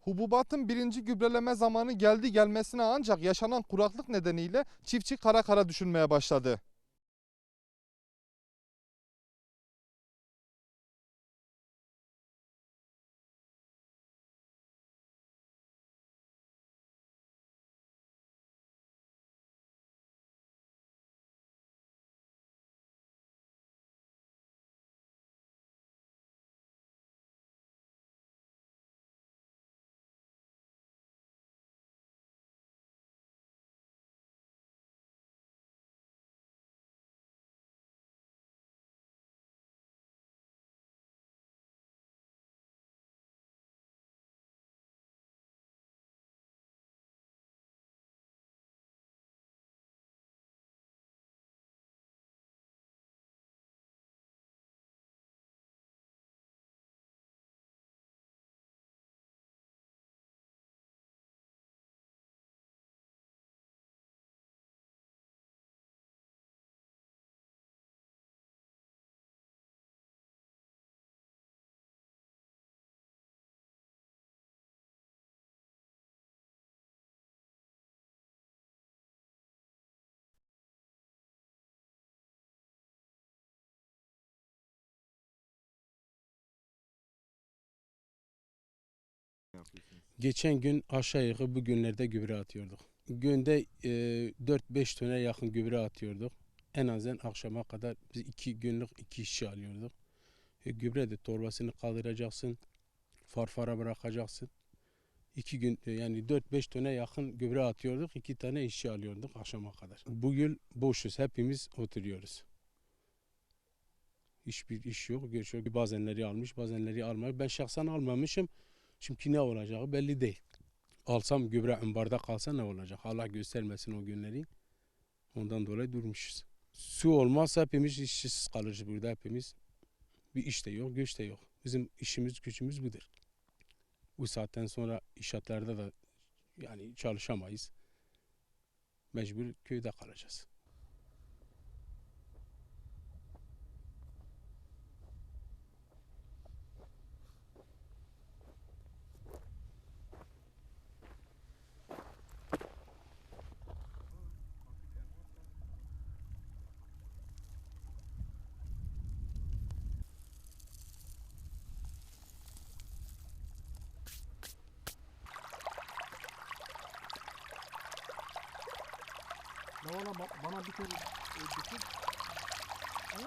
Hububatın birinci gübreleme zamanı geldi gelmesine ancak yaşanan kuraklık nedeniyle çiftçi kara kara düşünmeye başladı. Geçen gün aşağı yukarı bu günlerde gübre atıyorduk. Günde e, 4-5 tone yakın gübre atıyorduk. En azından akşama kadar biz iki günlük iki işçi alıyorduk. E, gübre de torbasını kaldıracaksın, farfara bırakacaksın. İki gün e, yani 4-5 tone yakın gübre atıyorduk, iki tane işçi alıyorduk akşama kadar. Bugün boşuz, hepimiz oturuyoruz. Hiçbir iş yok, yok. Bazenleri almış, bazenleri almıyor. Ben şahsen almamışım. Çünkü ne olacağı belli değil. Alsam gübre ambarda kalsa ne olacak? Allah göstermesin o günleri. Ondan dolayı durmuşuz. Su olmazsa hepimiz işsiz kalırız burada hepimiz. Bir iş de yok, güç de yok. Bizim işimiz, gücümüz budur. Bu saatten sonra inşaatlarda da yani çalışamayız. Mecbur köyde kalacağız. La valla ba- bana bir kere e, düşün. Ha?